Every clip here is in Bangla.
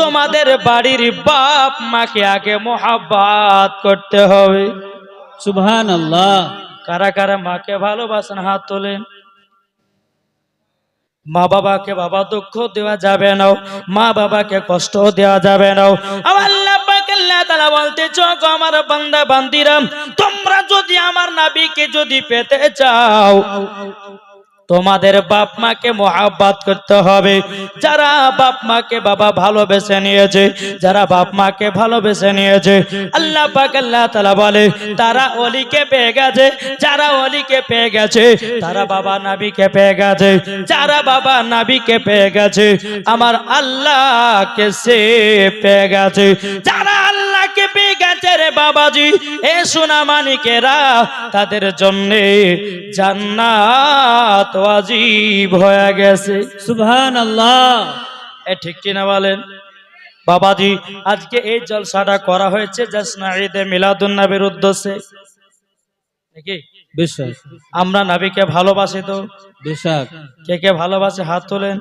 তোমাদের বাড়ির বাপ মাকে আগে মোহাব্বাত করতে হবে। সুবহান আল্লাহ কারা কারা মাকে ভালোবাসেন হাত তোলেন। মা বাবাকে বাবা দুঃখ দেওয়া যাবে না মা বাবাকে কষ্ট দেওয়া যাবে না। আমার আল্লাহ গো আমার বান্দা বান্দিরা তোমরা যদি আমার নাবিকে যদি পেতে চাও তোমাদের বাপ মাকে মোহাব্বত করতে হবে। যারা বাপ মাকে বাবা ভালোবেসে নিয়েছে, যারা বাপ মাকে ভালোবেসে নিয়েছে, আল্লাহ পাক আল্লাহ তাআলা বলে, তারা অলিকে পেয়ে গেছে, যারা অলিকে পেয়ে গেছে, তারা বাবা নাবিকে পেয়ে গেছে, যারা বাবা নাবিকে পেয়ে গেছে, আমার আল্লাহকে সে পেয়ে গেছে, যারা পেয়ে গেছে রে বাবাজি। এ সোনা মানিকেরা তাদের জন্য জান্নাত ওয়াজিব হয়ে গেছে। এ ঠিক কিনা বলেন? বাবাজি আজকে এই জলসাটা করা হয়েছে জাসনা ঈদে মিলাদুন উদ্দেশ্যে। নাকি? বিশ্বাস আমরা নবীকে ভালোবাসি তো। বিশ্বাস কে কে ভালোবাসে? হাত তোলেন।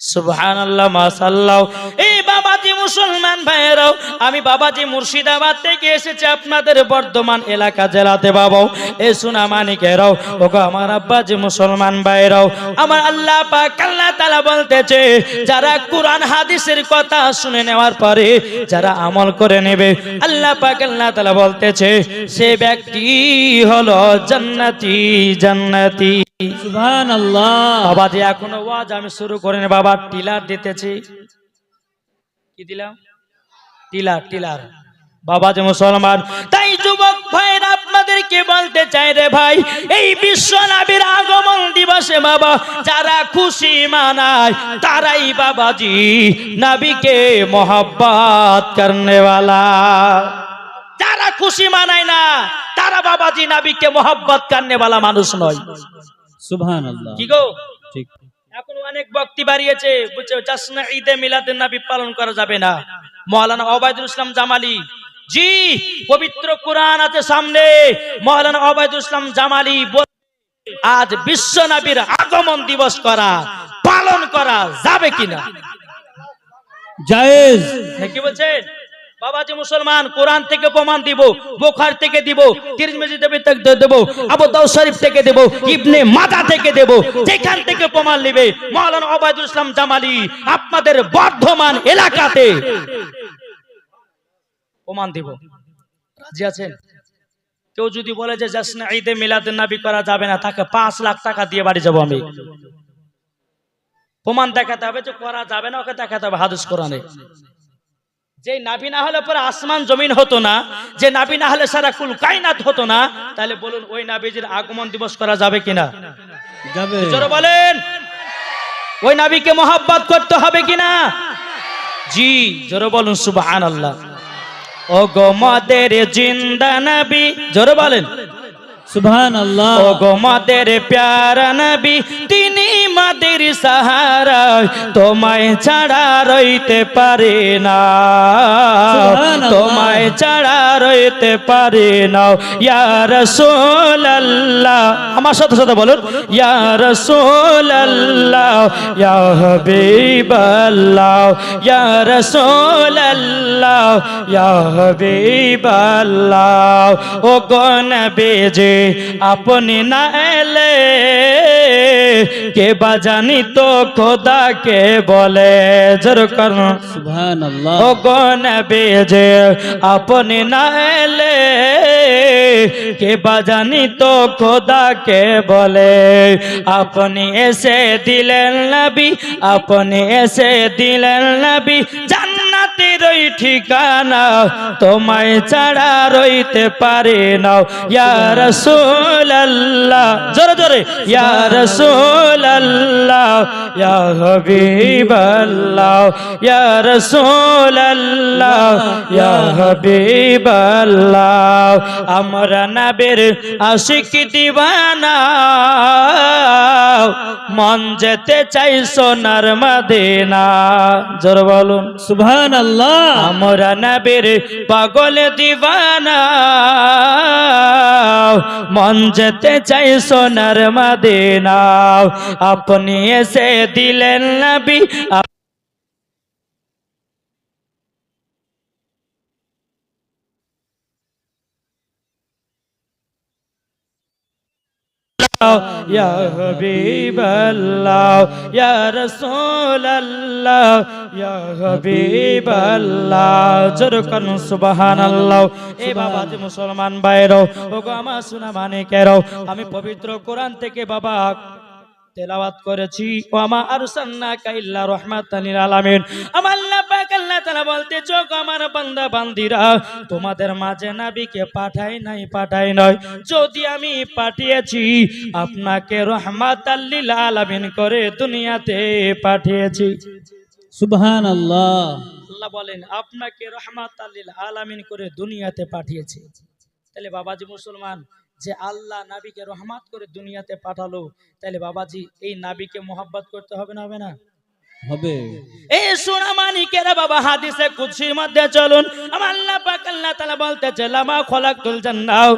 সুবহানাল্লাহ মাশাআল্লাহ। এই বাবাজি মুসলমান ভাইয়েরাও আমি বাবাজি মুর্শিদাবাদ থেকে এসেছি আপনাদের বর্ধমান এলাকা জেলাতে বাবাও এ সোনা মানিকেরাও ওগো আমার আব্বাজি মুসলমান ভাইয়েরাও আমার আল্লাহ পাক আল্লাহ তাআলা বলতেছে যারা কোরআন হাদিসের কথা শুনে নেওয়ার পরে যারা আমল করে নেবে আল্লাহ পাক আল্লাহ তাআলা বলতেছে সে ব্যক্তি হলো জান্নাতি জান্নাতি। সুবহান আল্লাহ বাবা যে এখনও ওয়াজ আমি শুরু করিনি বাবা টিলার দিতেছি। কি দিলাম? Tiller tiller. বাবা যে মুসলমান তাই যুবক ভাইরা আপনাদেরকে বলতে চাই রে ভাই এই বিশ্ব নাবির আগমন দিবসে বাবা যারা খুশি মানায় তারাই বাবাজি নাবিকে মোহাব্বত করনেওয়ালা। যারা খুশি মানায় না তারা বাবাজি নাবিকে মোহাব্বত করনেওয়ালা মানুষ নয়। সুবহানাল্লাহ। কি গো? ঠিক। এখন অনেক বক্তি বাড়িয়েছে। বুঝছ? জাসনা ঈদে মিলাদুন নবী পালন করা যাবে না। মৌলানা ওবায়দুল ইসলাম জামালি। জি পবিত্র কোরআন আছে সামনে। মৌলানা ওবায়দুল ইসলাম জামালি আজ বিশ্ব নবীর আগমন দিবস করা পালন করা যাবে কিনা? জায়েজ। হ্যাঁ, কি বলছেন? বাবাজি মুসলমান, কোরআন থেকে প্রমাণ দিব, বোখার থেকে দিব আবু শরীফ থেকে দেব, ইবনে মাদা থেকে দেব, যেখান থেকে প্রমাণ ইসলাম জামালি আপনাদের বর্ধমান এলাকাতে। প্রমাণ দিব। রাজি আছেন? কেউ যদি বলে যে জাসনা ঈদে মিলাদুন করা যাবে না, তাকে পাঁচ লাখ টাকা দিয়ে বাড়ি যাব আমি। প্রমাণ দেখাতে হবে যে করা যাবে না, ওকে দেখাতে হবে হাদিস কোরআনে। যে নাবি না হলে পরে আসমান জমিন হতো না যে নাবি না হলে সারা কুল কায়নাত হতো না তাহলে বলুন ওই নাবিজির আগমন দিবস করা যাবে কিনা? যাবে। জোরে বলেন ওই নাবিকে মোহাব্বত করতে হবে কিনা? জি জোরে বলুন সুবহানাল্লাহ। আল্লাহ ও গো মাদের জিন্দা নাবি জোরে বলেন। সুবহান আল্লাহ ও গো মাদের প্যারা নবী তিনি মাদের সাহারা। তোমায় ছাড়া রইতে পারে না। তোমায় ছাড়া রইতে পারে না। ইয়া রাসূলুল্লাহ। আমার সাথে সাথে বলুন ইয়া রাসূলুল্লাহ ইয়া হাবিবাল্লাহ ইয়া রাসূলুল্লাহ ইয়া হাবিবাল্লাহ। ও গো নবী যে আপনি না এলে কে বাজানি তো খোদাকে বলে জোর কর। ও যে আপনি না এলে কে বাজানি তো খোদাকে বলে আপনি এসে দিলেন নবী আপনি এসে দিলেন নবী জান্নাতের ওই ঠিকানা, তোমায় ছাড়া রইতে পারে না। ইয়া রাসূলুল্লাহ, জোরে জোরে, ইয়া রাসূলুল্লাহ, ইয়া হাবিবাল্লাহ, ইয়া রাসূলুল্লাহ, ইয়া হাবিবাল্লাহ। আমরা নবীর আশিক দিওয়ানা মন যেতে চাই সোনার মদিনা। জোর বলুন সুবহান আল্লাহ আমরা নবীর পাগল দিবানা। মন যেতে চাই সোনার মাদিনা। আপনি এসে দিলেন নবী ইয়া হাবিবাল্লাহ, ইয়া রাসূলাল্লাহ, ইয়া হাবিবাল্লাহ। জোরকান সুবহানাল্লাহ। এ বাবা যে মুসলমান ভাইরো ওগো আমার সোনা মানিকেরও, আমি পবিত্র কোরআন থেকে বাবা তেলাওয়াত করেছি। ও আমা আরসালনা কাইল্লা রাহমাতাল লিল আলামিন। আমার আল্লাহ পাক আল্লাহ তাআলা বলতে চোখ আমার বান্দা বান্দিরা তোমাদের মাঝে নবীকে পাঠাই নাই পাঠাই নয় যদি আমি পাঠিয়েছি আপনাকে রহমাতাল লিল আলামিন করে দুনিয়াতে পাঠিয়েছি। সুবহান আল্লাহ আল্লাহ বলেন আপনাকে রহমাতাল লিল আলামিন করে দুনিয়াতে পাঠিয়েছি। তাহলে বাবাজি মুসলমান যে আল্লাহ নাবিকে রহমাত করে দুনিয়াতে পাঠালো তাহলে বাবাজি এই নাবিকে মোহাব্বত করতে হবে না হবে না? হবে। এই সোনা মানিকেরা বাবা হাদিসে মধ্যে চলুন। আমার আল্লাহ পাক আল্লাহ তাআলা বলতেছে লামা খলাকতুল জান্নাহ।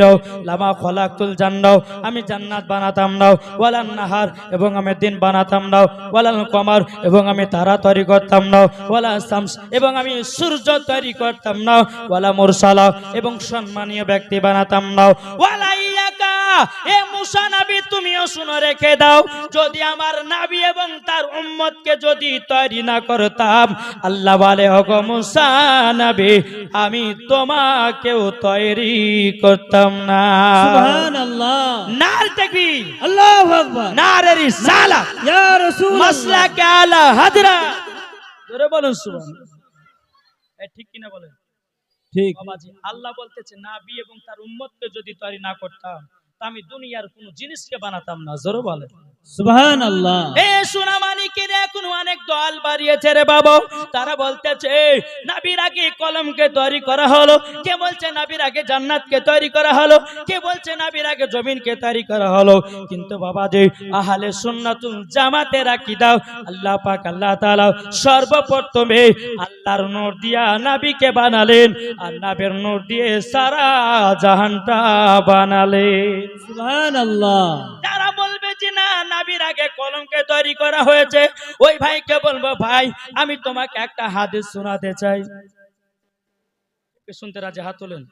দাও, লামা জান্নাহ আমি জান্নাত বানাতাম না ওয়ালান নাহার এবং আমি দিন বানাতাম না ওয়ালাল কমার এবং আমি তারা তৈরি করতাম না ওয়ালা শামস এবং আমি সূর্য তৈরি করতাম না ওয়ালা মুরসালা এবং সম্মানীয় ব্যক্তি বানাতাম না ওয়ালা তুমিও রেখে দাও, যদি আমার নাবি এবং তার যদি তৈরি না আল্লাহ বলে, ওগো মুসা নবী আমি তোমাকেও তৈরি করতাম না। সুবহান নার তাকবীর। আল্লাহু আকবার। নারের রিসালাত ইয়া রাসূল মাসলাকে আলা হাজরা। জোরে বলুন সুবহান ঠিক কিনা বলেন? ঠিক। বাবাজি আল্লাহ বলতেছে নাবি এবং তার উম্মতকে যদি তৈরি না করতাম তা আমি দুনিয়ার কোন জিনিসকে বানাতাম না। জোরে বলেন। সুবহান আল্লাহ এ সোনামানিকের এখন অনেক দল বাড়িয়েছে রে বাবা। তারা বলতেছে নাবির আগে কলমকে তৈরি করা হলো। কে বলছে নাবির আগে জান্নাতকে তৈরি করা হলো? কে বলছে নাবির আগে জমিনকে তৈরি করা হলো? কিন্তু বাবা যে আহলে সুন্নাতুল জামাতে রাখি দাও আল্লাহ পাক আল্লাহ তাআলা সর্বপ্রথমে আল্লাহর নূর দিয়া নাবিকে বানালেন আর নাবের নূর দিয়ে সারা জাহানটা বানালেন। সুবহান আল্লাহ যারা বলবে যে না নাবির আগে কলমকে তৈরি করা হয়েছে। ওই ভাইকে বলব ভাই আমি তোমাকে একটা হাদিস শোনাতে চাই। শুনতে রাজি হাত তোলেন।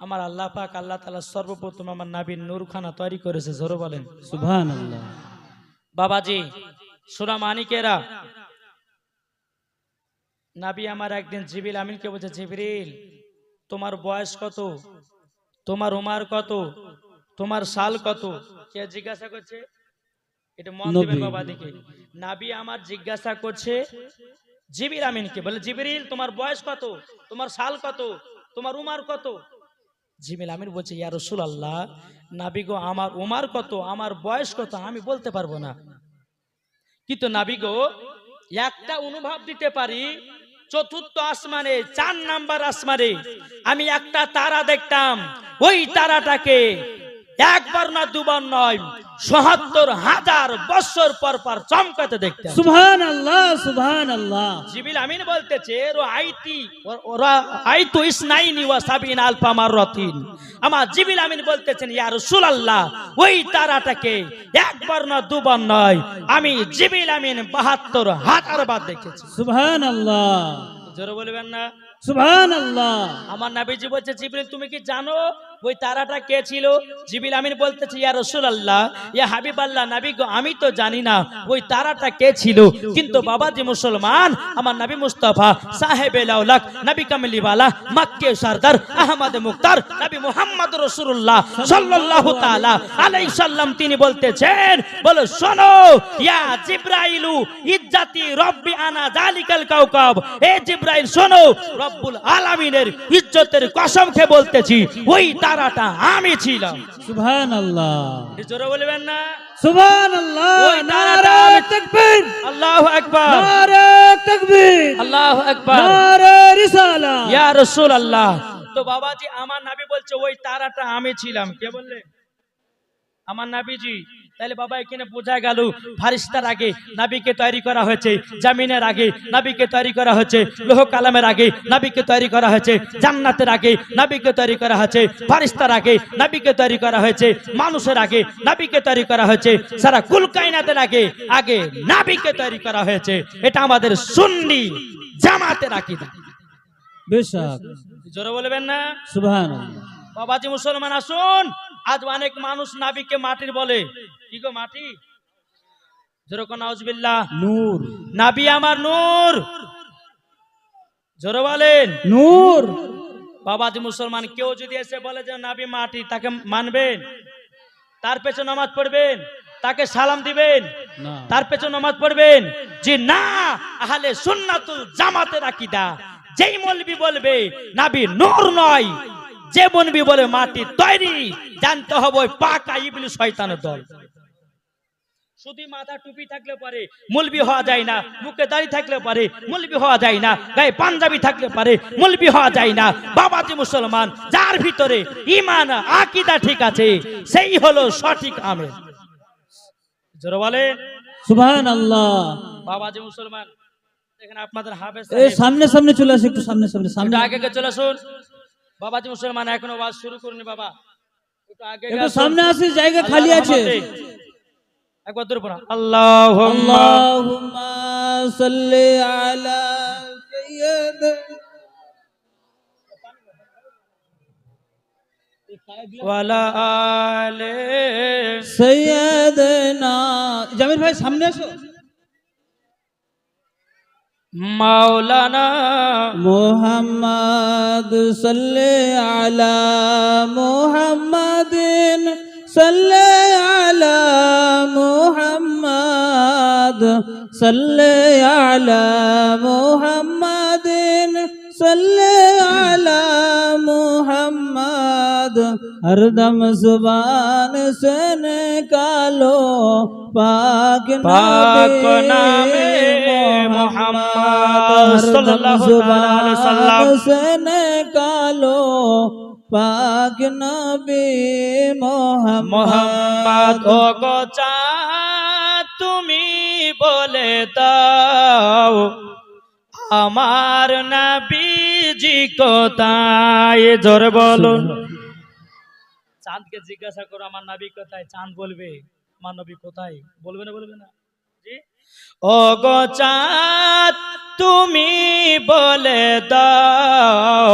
আমার আল্লাহ পাক আল্লাহ তাআলা সর্বপ্রথম আমার নাবির নূরখানা তৈরি করেছে জোরে বলেন। সুবহান আল্লাহ বাবাজি সোনা মানিকেরা। নাবি আমার একদিন জিবিল আমিনকে বলছে জিবরিল তোমার বয়স কত? তোমার উমার কত? তোমার সাল কত? কে জিজ্ঞাসা করছে এটা মন দিবেন বাবা দিকে। নাবি আমার জিজ্ঞাসা করছে জিবির আমিনকে বলে জিবরিল তোমার বয়স কত? তোমার সাল কত? তোমার উমার কত? জিবিল আমিন বলছে ইয়া রসুল আল্লাহ নাবি আমার উমার কত? আমার বয়স কত? আমি বলতে পারব না। কিন্তু নাবি গো একটা অনুভব দিতে পারি চতুর্থ আসমানে চার নাম্বার আসমানে আমি একটা তারা দেখতাম। ওই তারাটাকে একবার না দুবার নয় সহাত্তর হাজার বছর পর পর চমকাতে দেখতাম সুহান আল্লাহ সুবহান আল্লাহ জিবিল আমিন বলতেছে রো আইতি ওরা আইতু ইসনাইনি ওয়া সাবিন আলফা মাররাতিন। আমার জিবিল আমিন বলতেছেন ইয়া রাসূলুল্লাহ ওই তারাটাকে একবার না দুবার নয় আমি জিবিল আমিন 72 হাজার বার দেখেছি। সুহান আল্লাহ জোরে বলবেন না? সুবহান আল্লাহ আমার নাবিজি বলছে জিবরিল তুমি কি জানো ওই তারাটা কে ছিল? জিবিল আমিন বলতেছে, ইয়া রাসূলুল্লাহ, ইয়া হাবিবাল্লাহ, নবী গো, আমি তো জানি না ওই তারাটা কে ছিল। কিন্তু বাবাজি মুসলমান, আমার নবী মুস্তাফা, সাহেব লাউলাক নবী কামলিওয়ালা মক্কে সরদার, আহমদ মুক্তার, নবী মুহাম্মদ রাসূলুল্লাহ সাল্লাল্লাহু তাআলা আলাইহি সাল্লাম, তিনি বলতেছেন, বলো, শোনো, ইয়া জিব্রাইলু ইজ্জাতি রব্বি আনা জালিকাল কাওকাব এ জিব্রাইল, শোনো, রব্বুল আলামিনের ইজ্জতের কসম খেয়ে বলতেছি, ওই তারাটা আমি ছিলাম। সুবহান আল্লাহ জোরে বলবেন না? সুবহান আল্লাহ আল্লাহ একবার নারে একবার তাকবীর। আল্লাহু আকবার। নারে তাকবীর। আল্লাহু আকবার। নারে রিসালা। ইয়া রাসূলুল্লাহ। তো বাবাজি আমার নাবি বলছে ওই তারাটা আমি ছিলাম। কে বললে? আমার নাবিজি। তাহলে বাবা এখানে বোঝা গেল ফারিস্তার আগে নাবিকে তৈরি করা হয়েছে জামিনের আগে নাবিকে তৈরি করা হয়েছে লোহ কালামের আগে নাবিকে তৈরি করা হয়েছে জান্নাতের আগে নাবিকে তৈরি করা হয়েছে ফারিস্তার আগে নাবিকে তৈরি করা হয়েছে মানুষের আগে নাবিকে তৈরি করা হয়েছে সারা কুল কায়নাতের আগে আগে নাবিকে তৈরি করা হয়েছে। এটা আমাদের সুন্নি জামাতের আকিদা। বেশক। জোরে বলবেন না? বাবাজি মুসলমান আসুন। আজ অনেক মানুষ নাবিকে মাটির বলে। কি গো মাটি? যেরকম নাউজবিল্লাহ। নূর। নাবি আমার নূর। জোরে বলেন। নূর। বাবাজি মুসলমান কেউ যদি এসে বলে যে নাবি মাটি তাকে মানবেন? তার পেছনে নামাজ পড়বেন? তাকে সালাম দিবেন? তার পেছনে নামাজ পড়বেন? যে না আহলে সুন্নাতুল জামাতের আকীদা। যেই মৌলবি বলবে নাবি নূর নয়। যে মৌলবি বলে মাটি তৈরি জানতে হবে পাকা ইবলিস শয়তানের দল। শুধু মাথা টুপি থাকলে পারে মুলবি হওয়া যায় না মুখে দাড়ি থাকলে পারে মুলবি হওয়া যায় না গায়ে পাঞ্জাবি থাকলে পারে মুলবি হওয়া যায় না। বাবাজি মুসলমান যার ভিতরে ইমান আকিদা ঠিক আছে সেই হলো সঠিক আমের জোরে বলে সুবহান আল্লাহ বাবাজি মুসলমান এখানে আপনাদের হাফেজ এই সামনে সামনে চলে আসে একটু সামনে সামনে সামনে। আগে আগে চলে আসুন। বাবাজি মুসলমান এখনও ওয়াজ শুরু করুনি বাবা। একটু। সামনে আসে জায়গা খালি আছে। একবার দূর পড়া। আল্লাহ সাল্লি আলা সাইয়্যিদ। ওয়ালা আলে সৈয়দনা জামির ভাই সামনে আসো। মাওলানা মোহাম্মদ সাল্লে আলা মোহাম্মদিন সাল্লে আলা মোহাম্মদ সাল্লে আলা মোহাম্মদিন সাল্লে আলা মোহাম্মদ। হরদম জুবান সে নিকালো পাক পাক নামে মোহাম্মদ কালো পাক মোহাম্মদ ও গোচা তুমি বলে দাও আমার নবীজি কোথায়? জোর বলো। চাঁদকে জিজ্ঞাসা করো আমার নবী কোথায়? চাঁদ বলবে আমার নবী কোথায়? বলবে না বলবে না। গো তুমি বলে দাও,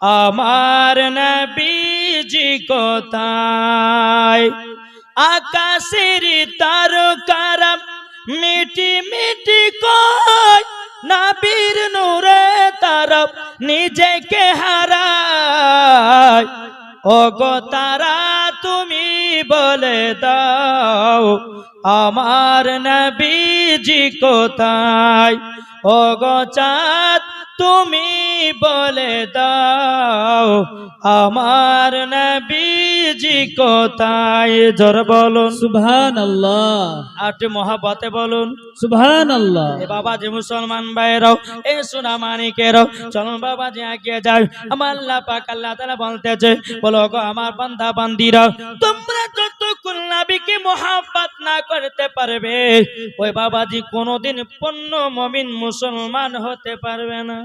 আমার নবীজি কোথায়? আকাশের তারকারা মিটি মিটি কয়, নবীর নূরে তারা নিজেকে হারায়। ও গো তারা, তুমি বলে দাও আমার নবীজি কোথায়? ও গো চাঁদ তুমি বলে দাও আমার নবীজি কোথায়? জোর বলুন। সুবহান আল্লাহ আট মহাবতে বলুন। সুবহান আল্লাহ এ বাবা যে মুসলমান ভাইরাও এ সোনা মানিকেরাও চলুন বাবা যে এগিয়ে যাও আমার আল্লাহ পাক আল্লাহ তাআলা বলতেছে বলো গো আমার বান্দা বান্দিরা তোমরা যতক্ষণ নবীকে মহাব্বত না করতে পারবে? ওই বাবাজি কোনোদিন পূর্ণ মমিন মুসলমান হতে পারবে না।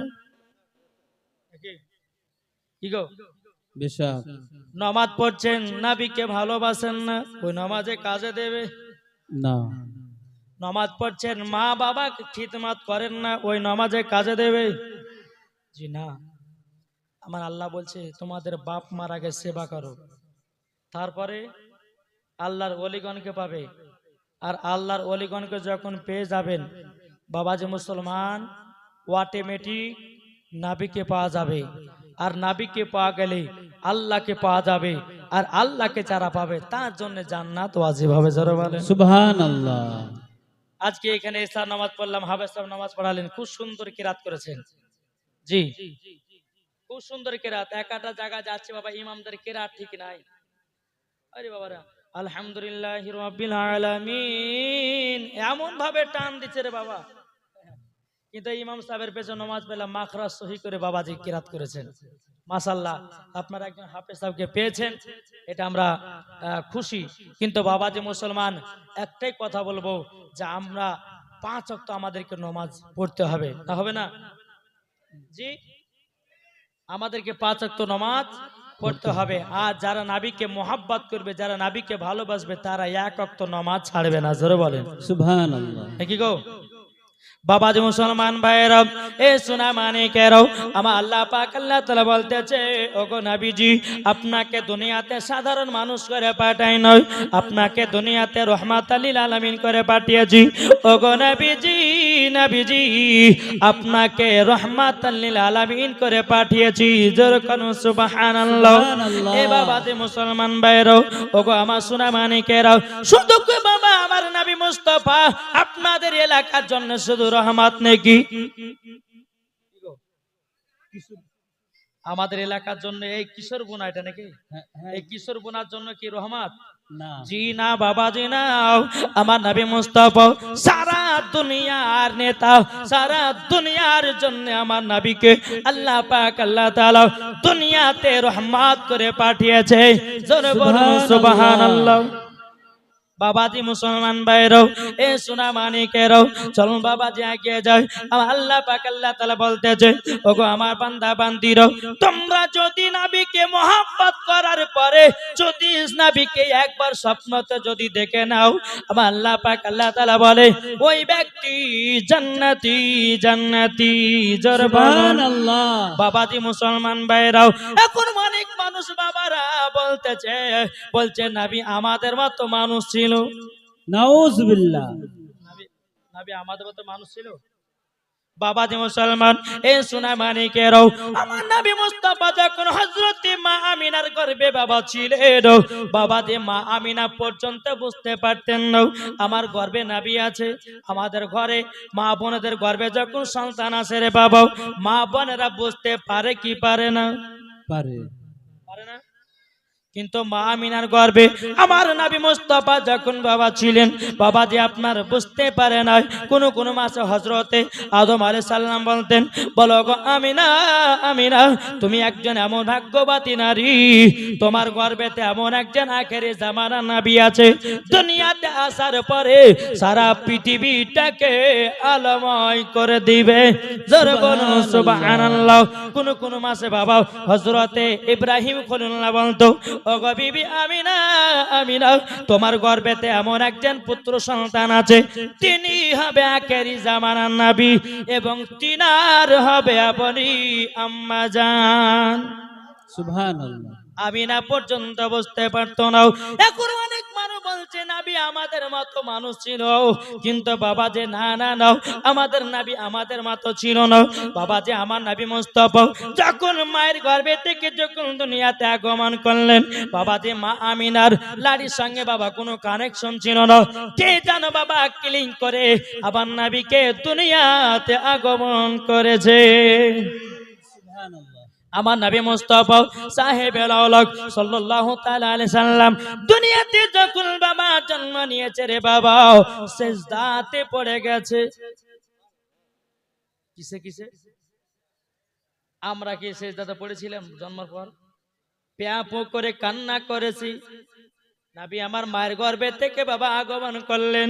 কি গো? নামাজ পড়ছেন নাবিকে ভালোবাসেন না ওই নামাজে কাজে দেবে? না। নামাজ পড়ছেন মা বাবা খিদমাত করেন না ওই নামাজে কাজে দেবে? জি না। আমার আল্লাহ বলছে তোমাদের বাপ মার আগে সেবা করো। তারপরে আল্লাহর অলিগণকে পাবে। আর আল্লাহর অলিগণকে যখন পেয়ে যাবেন বাবা যে মুসলমান অটোমেটিক নাবিকে পাওয়া যাবে। আর নাবিকে পাওয়া গেলে আল্লাহকে পাওয়া যাবে। আর আল্লাহকে যারা পাবে তার জন্য জান্নাত ওয়াজিব হবে জোরে বলেন। সুবহান আল্লাহ আজকে এখানে ইসলাম নামাজ পড়লাম হাফেজ সাহেব নামাজ পড়ালেন খুব সুন্দর কিরাত করেছেন। জি। খুব সুন্দর কেরাত একাটা জায়গা যাচ্ছে বাবা ইমামদের কেরাত ঠিক নাই। আরে বাবারা আলহামদুলিল্লাহ রাব্বিল আলামিন। এমন ভাবে টান দিচ্ছে রে বাবা। কিন্তু ইমাম সাহেবের পেছনে নামাজ পেলাম মাখরা সহি করে বাবাজি কিরাত করেছেন। মাসাল্লাহ আপনারা একজন হাফেজ সাহেবকে পেয়েছেন, এটা আমরা খুশি। কিন্তু বাবাজি মুসলমান, একটাই কথা বলব যে আমরা পাঁচ অক্ত আমাদেরকে নমাজ পড়তে হবে। না হবে না? জি? আমাদেরকে পাঁচ অক্ত নমাজ পড়তে হবে। আর যারা নাবিকে মোহাব্বত করবে যারা নাবিকে ভালোবাসবে তারা এক অক্ত নমাজ ছাড়বে না। জোরে বলেন। কি গো? বাবাজি মুসলমান ভাইয়েরাও এ সোনা মানে মানিকেরাও আমার আল্লাহ পাক আল্লাহ তালা বলতেছে ওগো নাবিজি আপনাকে দুনিয়াতে সাধারণ মানুষ করে পাঠাই নয় আপনাকে দুনিয়াতে রহমাত আলীল আলমিন করে পাঠিয়েছি ওগো নাবিজি নাবিজি আপনাকে রহমাত আল্লিল আলমিন করে পাঠিয়েছি যেরকম সুবাহান। এ বাবাজি মুসলমান ভাইয়েরাও ওগো আমার সোনা মানে মানিকেরাও শুধু বাবা আমার নবী মুস্তফা আপনাদের এলাকার জন্য শুধু রহমত নাকি? আমাদের এলাকার জন্য এই কিশোর বোনা এটা নাকি? এই কিশোর বোনার জন্য কি রহমত? না। জি না বাবা জি না আমার নবী মুস্তফা সারা দুনিয়ার নেতা সারা দুনিয়ার জন্য আমার নবীকে আল্লাহ পাক আল্লাহ তাআলা দুনিয়াতে রহমত করে পাঠিয়েছে। জোরে বলুন সুবহানাল্লাহ। বাবাজি মুসলমান ভাইরাও এ সোনা মানিকেরাও চলুন বাবাজি এগিয়ে যায় আমার আল্লাহ পাক আল্লাহ তাআলা বলতেছে ওগো আমার বান্দা বান্দিরাও তোমরা যদি নবীকে মহব্বত করার পরে যদি নবীকে একবার স্বপ্নতে যদি দেখে নাও আমার আল্লাহ পাক আল্লাহ তাআলা বলে ওই ব্যক্তি জান্নাতি জান্নাতি জোর আল্লাহ বাবাজি মুসলমান ভাইরাও এখন অনেক মানুষ বাবারা বলতেছে বলছে নাবি আমাদের মতো মানুষ ছিল নাউজুবিল্লাহ। নাবি নাবি আমাদের মতো মানুষ ছিল? বাবাজি মুসলমান এ সোনা মানিকেরও আমার নবী মুস্তাফা যখন হযরতে মা আমিনার গর্ভে বাবা ছিলেন বাবাজি মা আমিনা পর্যন্ত বুঝতে পারতেন না আমার গর্ভে নাবি আছে আমাদের ঘরে মা বোনদের গর্ভে যখন সন্তান আসে রে বাবা মা বোনেরা বুঝতে পারে কি পারে না? পারে। পারে না? কিন্তু মা আমিনার গর্বে আমার নাবি মুস্তফা যখন বাবা ছিলেন বাবা যে আপনার বুঝতে পারে না কোন কোন মাসে হজরতে আদম আলাইহিস সালাম বলতেন, বলো গো আমিনা আমিনা, তুমি একজন এমন ভাগ্যবতী নারী। তোমার গর্বেতে এমন একজন আখেরি জামানা নবী আছে। দুনিয়াতে আসার পরে সারা পৃথিবীটাকে আলোময় করে দিবে। কোন কোন মাসে বাবা হজরতে ইব্রাহিম খলিল্লাহ বলতো বিবি আমিনা আমিনা তোমার গর্ভেতে এমন একজন পুত্র সন্তান আছে। তিনি হবে আখেরি জামানার নবী এবং তিনার হবে আপনি আম্মা জান। সুবহানাল্লাহ। আমি না পর্যন্ত বুঝতে পারতো না। এখন অনেক নাবি আমাদের মতো মানুষ ছিল। কিন্তু বাবা যে, না না না, আমাদের নাবি আমাদের মতো ছিল না। বাবা যে, আমার নাবি মোস্তফা। যখন মায়ের গর্ভে থেকে যখন দুনিয়াতে আগমন করলেন, বাবা যে, মা আমিনার লাড়ির সঙ্গে বাবা কোনো কানেকশন ছিল না। কে জানো বাবা ক্লিং করে আবার নাবিকে দুনিয়াতে আগমন করেছে। আমার নবী মুস্তাফা সাহেব সাল্লাল্লাহু দুনিয়াতে যখন বাবা জন্ম নিয়েছে রে বাবা। সিজদাতে পড়ে গেছে। কিসে কিসে? আমরা কি সিজদাতে পড়েছিলাম জন্মের পর? প্যাপো করে কান্না করেছি। নাবি আমার মায়ের গর্ভে থেকে বাবা আগমন করলেন,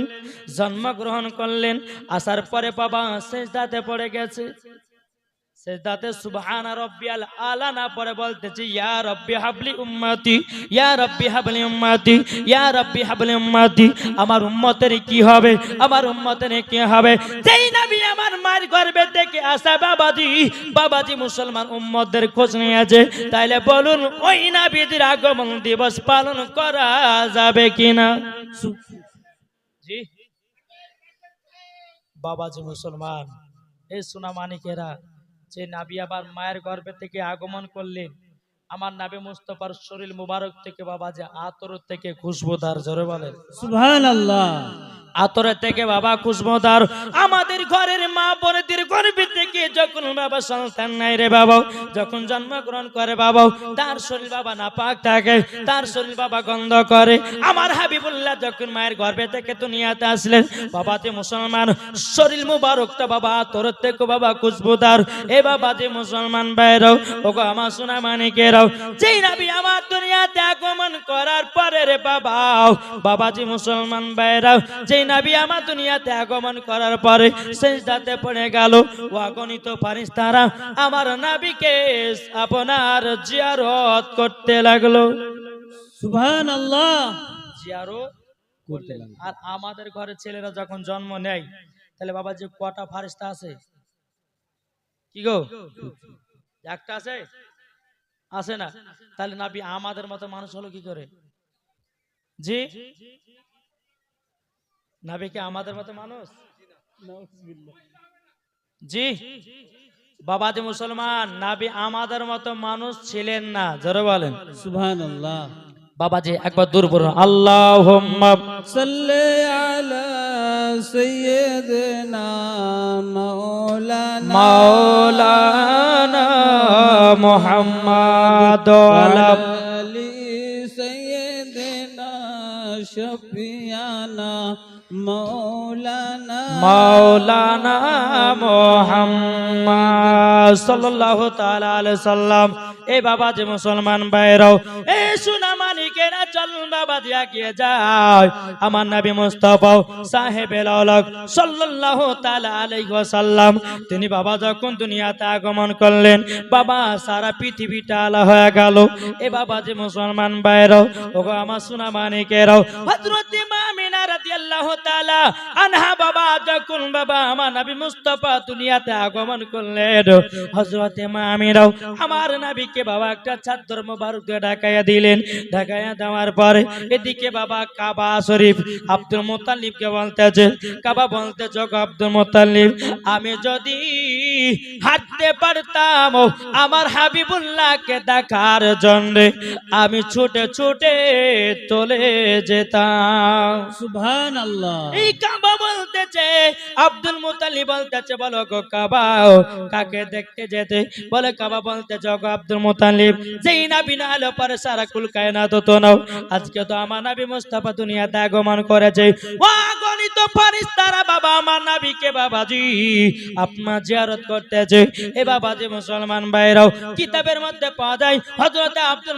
জন্মগ্রহণ করলেন। আসার পরে বাবা সিজদাতে পড়ে গেছে। সেজদাতে সুবহান রাব্বিয়াল আলা না পরে বলতেছি, ইয়া রব্বি হাবলি উম্মতি, ইয়া রব্বি হাবলি উম্মতি, ইয়া রব্বি হাবলি উম্মতি, আমার উম্মতের কি হবে? আমার উম্মতের কি হবে? যেই নবী আমার মায়ের গর্ভে থেকে আসা বাবাজি বাবাজি মুসলমান উম্মতদের খোঁজ নিয়েছে। তাইলে বলুন, ওই নবীদের আগমন দিবস পালন করা যাবে কিনা? জি। বাবাজি মুসলমান এই সোনা মানিকেরা যে নাবি আবার মায়ের গর্ভে থেকে আগমন করলেন। আমার নাবি মুস্তফার শরীর মুবারক থেকে বাবা যে আতর থেকে খুশবুদার জোরে বলেন। সুবহানাল্লাহ। আতরের থেকে বাবা খুশবুদার আমাদের ঘরের মা বোনদের গর্ভে থেকে যখন বাবা সন্তান নাই রে বাবা, যখন জন্মগ্রহণ করে বাবা, তার শরীর বাবা না পাক থাকে, তার শরীর বাবা গন্ধ করে। আমার হাবিবুল্লাহ যখন মায়ের গর্ভে থেকে দুনিয়াতে আসলেন, বাবাতে মুসলমান, শরীর মুবারকটা বাবা আতরের থেকে বাবা খুশবুদার এ বাবাতে মুসলমান বাইরাও ওগো আমার সোনা মানিকেরাও, যেই নাবি আমার দুনিয়াতে আগমন করার পরে রে বাবা বাবাজি মুসলমান বাইরাও যেই নাবি আমার দুনিয়াতে আগমন করার পরে সেজদাতে পড়ে গেল। ও অগণিত ফারিস্তারা আমার নাবিকে আপনার জিয়ারত করতে লাগল। সুবহানাল্লাহ। জিয়ারত করতে লাগল। আর আমাদের ঘরে ছেলেরা যখন জন্ম নেয় তাহলে বাবা যে কটা ফারিস্তা আছে? কি গো? একটা আছে? আছে না? তাহলে নাবি আমাদের মতো মানুষ হলো কি করে? জি? নাবি কি আমাদের মতো মানুষ? জি। বাবা যে মুসলমান নাবি আমাদের মতো মানুষ ছিলেন না। জোরে বলেন। সুবহান আল্লাহ বাবাজি একবার দূর পড়ুন। আল্লাহ সাল্লি আলা সাইয়্যিদিনা মাওলানা মাওলানা মুহাম্মদ আলা আলি সাইয়্যিদিনা শফিয়ানা মাওলানা মোহাম্মদ সাল্লাল্লাহু তাআলা আলাইহি সাল্লাম। এ বাবা যে মুসলমান ভাইরাও এ মানিকেরা আমার সাহেব তিনি বাবা যখন দুনিয়াতে আগমন করলেন, বাবা সারা পৃথিবীটা আলা হয়ে গেল। এ বাবা যে মুসলমান ভাইরাও ওগো আমার সোনা মানিকেরাও হযরত মামিনা রাদিয়াল্লাহু তাআলা আনহা বাবা যখন বাবা আমার নবী মুস্তাফা দুনিয়াতে আগমন আমার নবীকে বাবা একটা ছাত্র দিয়ে ঢাকাইয়া দিলেন। ঢাকাইয়া দেওয়ার পরে এদিকে বাবা কাবা শরীফ আব্দুল মুতাল্লিবকে বলতেছে কাবা বলতে যোগ আব্দুল মোতালিব আমি যদি হাঁটতে পারতাম। আমার হাবিবুল্লাহকে দেখার জন্য আমি ছুটে ছুটে চলে যেতাম। সুবহান আল্লাহ এই কাবা বলতেছে আব্দুল মুতালি বলতেছে বলো গো কাবা কাকে দেখতে যেতে? বলে কাবা বলতে গো আব্দুল মুতালিব যেই না বিনা আলো পরে সারা কুল কায়নাত তো নাও। আজকে তো আমার নবী মুস্তাফা দুনিয়াতে আগমন করেছে। ও গণিত ফারিস্তারা বাবা আমার নবীকে বাবাজি আপনার জিয়ারত করতেছে। এ বাবাজি মুসলমান ভাইরাও, কিতাবের মধ্যে পাওয়া যায়, হযরত আব্দুল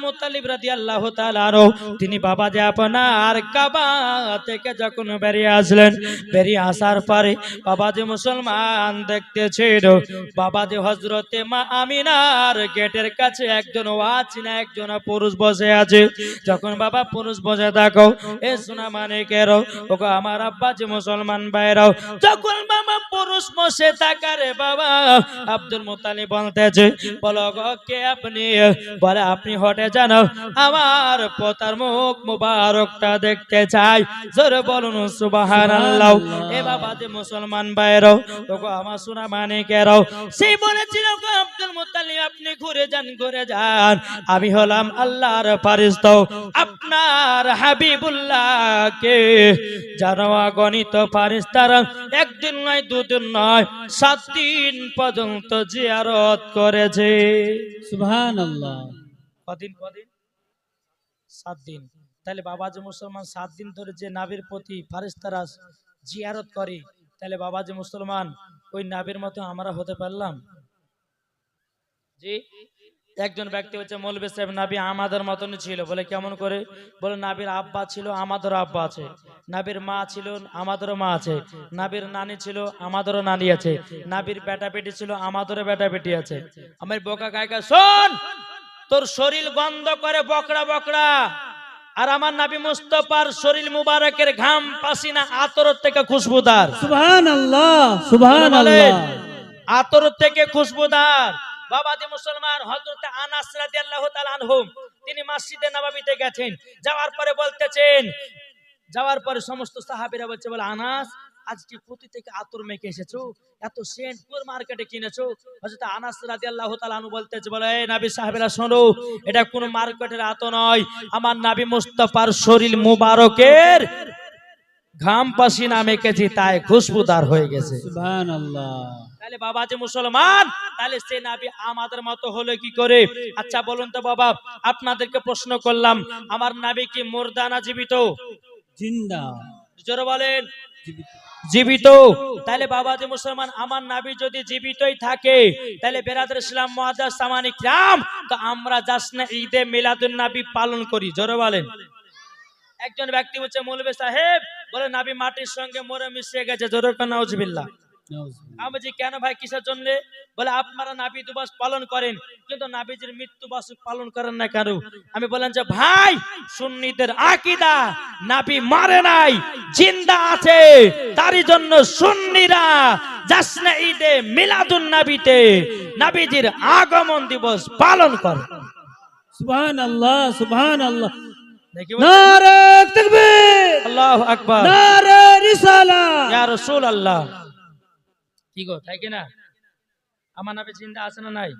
রাদিয়াল্লাহু তাআলা আনহু, তিনি বাবাজি আপনার কাবা থেকে যখন বেরিয়ে আসলেন, বেরিয়ে আসার পরে বাবাজি মুসলমান দেখতেছিল, বাবাজি হজরতে মা আমিনার গেটের কাছে একজন ওয়াচিনা একজন পুরুষ বসে আছে। যখন বাবা পুরুষ বসে থাকো, এ সোনা মানে কেরো ওগো আমার আব্বা যে মুসলমান ভাইরাও, যখন বাবা পুরুষ বসে থাকারে বাবা আব্দুল মুতালিব বলতেছে বলো কে আপনি? বলে আপনি হটে জানো আমার পোতার মুখ মুবারকটা দেখতে চাই। জোরে বলুন সুবহানাল্লাহ। এ বাবা যে মুসলমান ভাইরাও ওগো আমার সোনা মানে কেরাও সেই বলেছিল আব্দুল মুতালিব আপনি ঘুরে যান ঘুরে যান। আমি হলাম আল্লাহর ফারিস্ত আপনার হাবিবুল্লাহকে জানো গণিত ফারিস্তারা একদিন নয় দুদিন নয় সাত দিন পর্যন্ত জিয়ারত করেছে। সুবহান কদিন কদিন? সাত দিন। তাহলে বাবা যে মুসলমান সাত দিন ধরে যে নাবির প্রতি ফারিস্তারা জিয়ারত করে তাহলে বাবা যে মুসলমান ওই নাবির মতো আমরা হতে পারলাম? জি? একজন ব্যক্তি হচ্ছে মৌলবী সাহেব নাবি আমাদের মতনই ছিল বলে কেমন করে? বলে নাবির আব্বা ছিল আমাদেরও আব্বা আছে। নাবির মা ছিল আমাদেরও মা আছে। নাবির নানি ছিল আমাদেরও নানি আছে। নাবির বেটা বেটি ছিল আমাদেরও বেটা বেটি আছে। আমার বোকা গায়িকা শোন! তোর শরীর গন্ধ করে বকরা বকরা। আর আমার নাবি মুস্তফার শরীর মুবারকের ঘাম পাসিনা আতর থেকে খুশবুদার। সুবহান আল্লাহ সুবহান আতর থেকে খুশবুদার। বাবাজি মুসলমান হযরতে আনাস রাদিয়াল্লাহু তাআলা আনহু তিনি মসজিদে নববীতে গেছেন। যাওয়ার পরে বলতেছেন, যাওয়ার পরে সমস্ত সাহাবীরা বলছে, বলে, আনাস, আজকে পুঁতি থেকে আতর মেখে এসেছ? এত সেন্ট কোন মার্কেটে কিনেছো? হযরত আনাস রাদিয়াল্লাহু তাআলা আনহু বলতেছে, বলে নবী সাহাবীরা, শোনো, এটা কোন মার্কেটের আতর নয়। আমার নবী মুস্তাফার শরীর মুবারকের ঘাম পাসিনা মেখেছি তাই খুশবুদার হয়ে গেছে। সুবহান আল্লাহ তাহলে বাবা যে মুসলমান তাহলে সে নাবি আমাদের মতো হলো কি করে? আচ্ছা বলুন তো বাবা আপনাদেরকে প্রশ্ন করলাম আমার নাবি কি মুর্দানা জীবিত? জিন্দা। জোরে বলেন। জীবিত। তাহলে বাবা যে মুসলমান আমার নাবি যদি জীবিতই থাকে তাহলে বেরাদের ইসলাম মহাদাস সামানিক রাম তো আমরা জাসনা ঈদে মিলাদুন নাবি পালন করি। জোরে বলেন। একজন ব্যক্তি হচ্ছে মৌলবী সাহেব বলে নাবি মাটির সঙ্গে মরে মিশে গেছে। জোরে নাউজবিল্লাহ নাউজুবিল্লাহ। আমি বলছি কেন ভাই কিসের জন্য? বলে আপনারা নাবি দিবস পালন করেন কিন্তু নাবিজির মৃত্যু দিবস পালন করেন না কেন? আমি বলেন যে ভাই সুন্নিদের আকিদা নাবি মারে নাই জিন্দা আছে তারই জন্য সুন্নিরা জাসনে ঈদে মিলাদুন নাবিতে নাবিজির আগমন দিবস পালন করে। সুবহান আল্লাহ সুবহান আল্লাহ নারে তাকবীর। আল্লাহ আকবার। নারে রিসালাত ইয়া রাসূল আল্লাহ কি গো তাই কিনা? আমার নামে চিন্তা আছে না নাই?